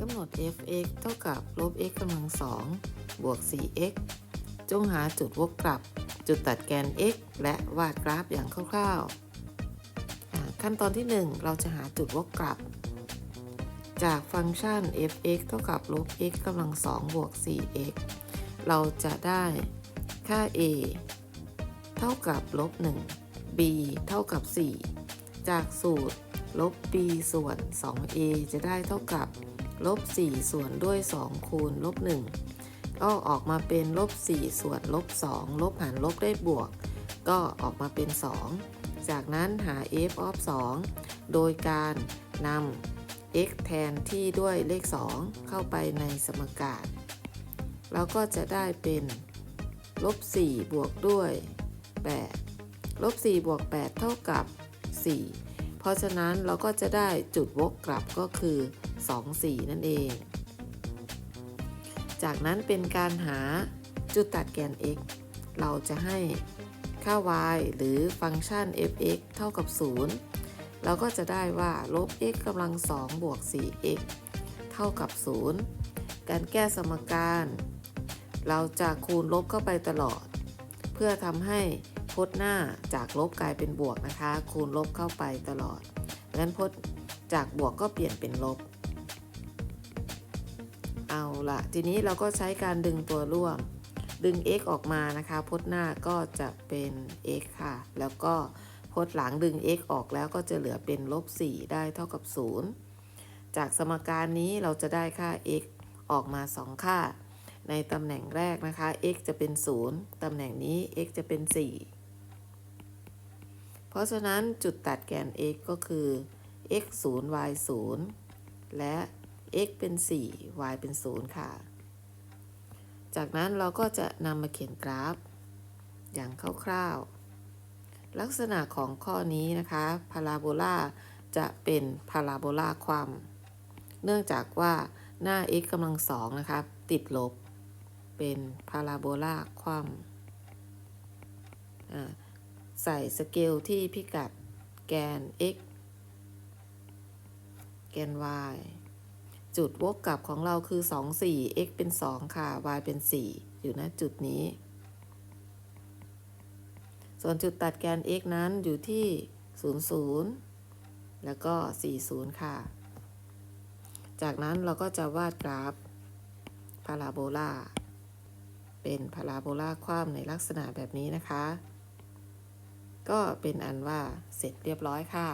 กำหนด f(x) เท่ากับลบ x กำลังสองบวก 4x จงหาจุดวกกลับ จุดตัดแกน x และวาดกราฟอย่างคร่าวๆ ขั้นตอนที่ 1 เราจะหาจุดวกกลับ จากฟังก์ชัน f(x) เท่ากับลบ x กำลังสองบวก 4x เราจะได้ค่า a เท่ากับลบ 1 b เท่ากับ 4 จากสูตรลบ b ส่วน 2a จะได้เท่ากับ ลบ4ส่วนด้วย 2 คูณลบ1ก็ออกมาเป็นลบ4ส่วนลบ2ลบหารลบได้บวก ก็ออกมาเป็น 2 จากนั้นหา f of 2 โดยการนำ x แทนที่ด้วยเลข 2 เข้าไปในสมการแล้วก็จะได้เป็นลบ4บวกด้วย 8 ลบ4บวก 8 เท่ากับ 4 เพราะฉะนั้นเราก็จะได้จุดวกกลับก็คือ 2 4 นั่นเอง จากนั้นเป็นการหาจุดตัดแกน x เราจะให้ค่า y หรือฟังก์ชัน f(x) เท่ากับ 0 เราก็จะได้ว่าลบ x กำลัง 2 บวก 4x เท่ากับ 0 การแก้สมการ เราจะคูณลบเข้าไปตลอด เพื่อทำให้พจน์หน้าจากลบกลายเป็นบวกนะคะ คูณลบเข้าไปตลอดงั้นพจน์จากบวกก็เปลี่ยนเป็นลบ เอาละทีนี้เราก็ใช้การดึงตัวร่วม ดึง x ออกมานะคะพจน์หน้าก็จะเป็น x ค่ะ แล้วก็พจน์หลังดึง x ออกแล้วก็จะเหลือเป็นลบ4ได้เท่ากับ 0 จากสมการนี้เราจะได้ค่า x ออกมา 2 ค่า ในตำแหน่งแรกนะคะ x จะเป็น 0 ตำแหน่งนี้ x จะเป็น 4 เพราะฉะนั้นจุดตัดแกน x ก็คือ x 0 y 0และ x เป็น 4 y เป็น 0 ค่ะ จากนั้นเราก็จะนำมาเขียนกราฟ อย่างคร่าวๆ ลักษณะของข้อนี้นะคะพาราโบลาจะเป็นพาราโบลาความ เนื่องจากว่าหน้า x กำลังสองนะคะติดลบ เป็นพาราโบลาความอ่าใส่สเกลที่พิกัดแกน x แกน y จุดวกกลับของเราคือ 2 4 x เป็น 2 ค่ะ y เป็น 4 อยู่ณจุดนี้ ส่วนจุดตัดแกน x นั้นอยู่ที่ 0 0 แล้วก็ 40 ค่ะ จากนั้นเราก็จะวาดกราฟพาราโบลาเป็นพาราโบลาคว่ำในลักษณะแบบนี้นะคะ ก็เป็นอันว่าเสร็จเรียบร้อยค่ะ